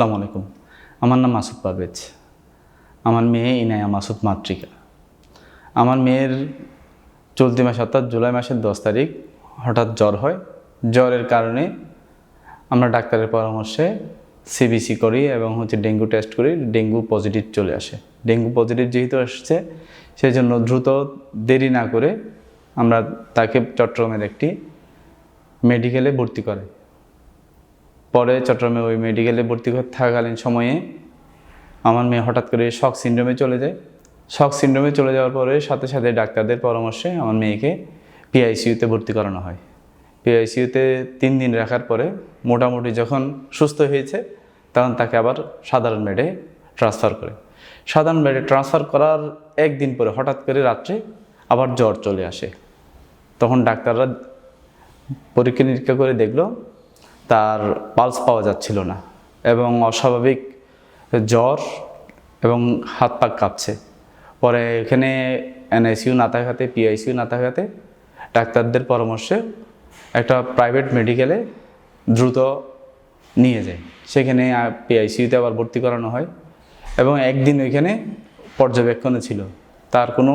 আসসালামু আলাইকুম। আমার নাম মাসুদ পারভেজ আমার মেয়ে ইনায়া মাসুদ মাতৃকা। আমার মেয়ের চলতি মাস অর্থাৎ জুলাই মাসের দশ তারিখ হঠাৎ জ্বর হয়। জ্বরের কারণে আমরা ডাক্তারের পরামর্শে সিবিসি করি এবং হচ্ছে ডেঙ্গু টেস্ট করি, ডেঙ্গু পজিটিভ চলে আসে। ডেঙ্গু পজিটিভ যেহেতু আসছে সেই জন্য দ্রুত দেরি না করে আমরা তাকে চট্টগ্রামের একটি মেডিকেলে ভর্তি করে পরে চট্টগ্রামে ওই মেডিকেলে ভর্তি থাকাকালীন সময়ে আমার মেয়ে হঠাৎ করে শক সিন্ড্রোমে চলে যায়। শক সিন্ড্রোমে চলে যাওয়ার পরে সাথে সাথে ডাক্তারদের পরামর্শে আমার মেয়েকে পিআইসিইউতে ভর্তি করানো হয়। পিআইসিউতে তিন দিন রাখার পরে মোটামুটি যখন সুস্থ হয়েছে, তখন তাকে আবার সাধারণ বেডে ট্রান্সফার করে। সাধারণ বেডে ট্রান্সফার করার একদিন পরে হঠাৎ করে রাত্রে আবার জ্বর চলে আসে। তখন ডাক্তাররা পরীক্ষা নিরীক্ষা করে দেখল তার পালস পাওয়া যাচ্ছিল না এবং অস্বাভাবিক জ্বর এবং হাত পা কাঁপছে। পরে এখানে এনআইসিউ না থাকাতে, পিআইসিউ না থাকাতে ডাক্তারদের পরামর্শে একটা প্রাইভেট মেডিকেলে দ্রুত নিয়ে যায়। সেখানে পিআইসিউতে আবার ভর্তি করানো হয় এবং একদিন ওইখানে পর্যবেক্ষণে ছিল। তার কোনো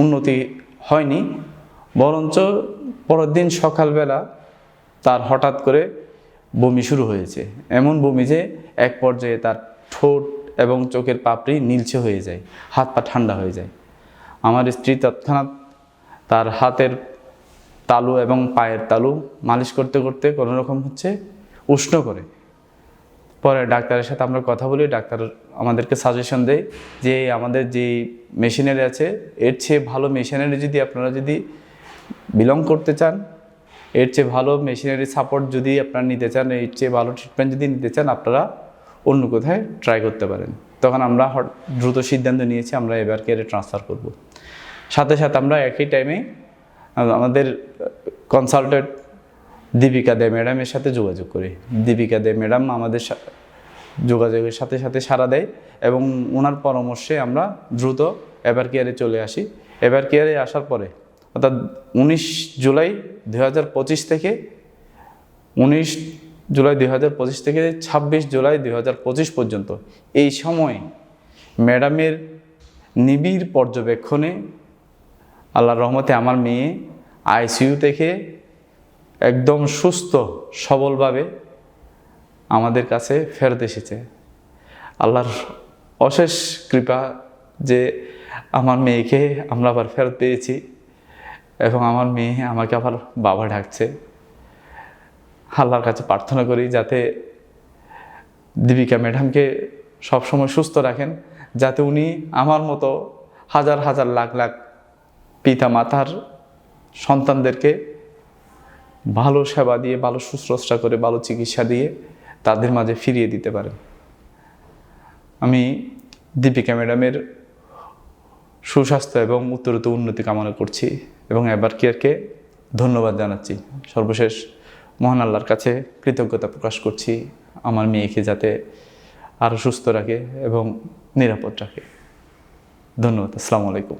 উন্নতি হয়নি, বরঞ্চ পরের দিন সকালবেলা তার হঠাৎ করে বমি শুরু হয়েছে। এমন বমি যে এক পর্যায়ে তার ঠোঁট এবং চোখের পাপড়ি নীলচে হয়ে যায়, হাত পা ঠান্ডা হয়ে যায়। আমার স্ত্রী তৎক্ষণাৎ তার হাতের তালু এবং পায়ের তালু মালিশ করতে করতে কোনো রকম হচ্ছে উষ্ণ করে। পরে ডাক্তারের সাথে আমরা কথা বলি, ডাক্তার আমাদেরকে সাজেশন দেয় যে আমাদের যে মেশিনারি আছে, এর চেয়ে ভালো মেশিনারি যদি আপনারা যদি বিলং করতে চান এর চেয়ে ভালো মেশিনারি সাপোর্ট যদি আপনারা নিতে চান, এর চেয়ে ভালো ট্রিটমেন্ট যদি নিতে চান, আপনারা অন্য কোথায় ট্রাই করতে পারেন। তখন আমরা দ্রুত সিদ্ধান্ত নিয়েছি, আমরা এবার কেয়ারে ট্রান্সফার করব। সাথে সাথে আমরা একই টাইমে আমাদের কনসালটেন্ট দীপিকা দে ম্যাডামের সাথে যোগাযোগ করি। দীপিকা দে ম্যাডাম আমাদের যোগাযোগের সাথে সাথে সাড়া দেয় এবং ওনার পরামর্শে আমরা দ্রুত এবার কেয়ারে চলে আসি। এবার কেয়ারে আসার পরে অর্থাৎ উনিশ জুলাই দু পঁচিশ থেকে উনিশ জুলাই দুই হাজার পঁচিশ থেকে ছাব্বিশ জুলাই দুই হাজার পঁচিশ পর্যন্ত এই সময়ে ম্যাডামের নিবিড় পর্যবেক্ষণে আল্লাহর রহমতে আমার মেয়ে আইসিইউ থেকে একদম সুস্থ, সবলভাবে আমাদের কাছে ফেরত এসেছে। আল্লাহর অশেষ কৃপা যে আমার মেয়েকে আমরা আবার ফেরত পেয়েছি। এবং আমার মেয়ে আমাকে আবার বাবা ডাকছে। আল্লাহর কাছে প্রার্থনা করি যাতে দীপিকা ম্যাডামকে সবসময় সুস্থ রাখেন, যাতে উনি আমার মতো হাজার হাজার লাখ লাখ পিতা মাতার সন্তানদেরকে ভালো সেবা দিয়ে, ভালো শুশ্রূষা করে, ভালো চিকিৎসা দিয়ে তাদের মাঝে ফিরিয়ে দিতে পারেন। আমি দীপিকা ম্যাডামের সুস্বাস্থ্য এবং উত্তরত উন্নতি কামনা করছি এবং এবার কেয়ারকে ধন্যবাদ জানাচ্ছি। সর্বশেষ মহান আল্লাহর কাছে কৃতজ্ঞতা প্রকাশ করছি আমার মেয়েকে যাতে আরও সুস্থ রাখে এবং নিরাপদ রাখে। ধন্যবাদ, আসসালামু আলাইকুম।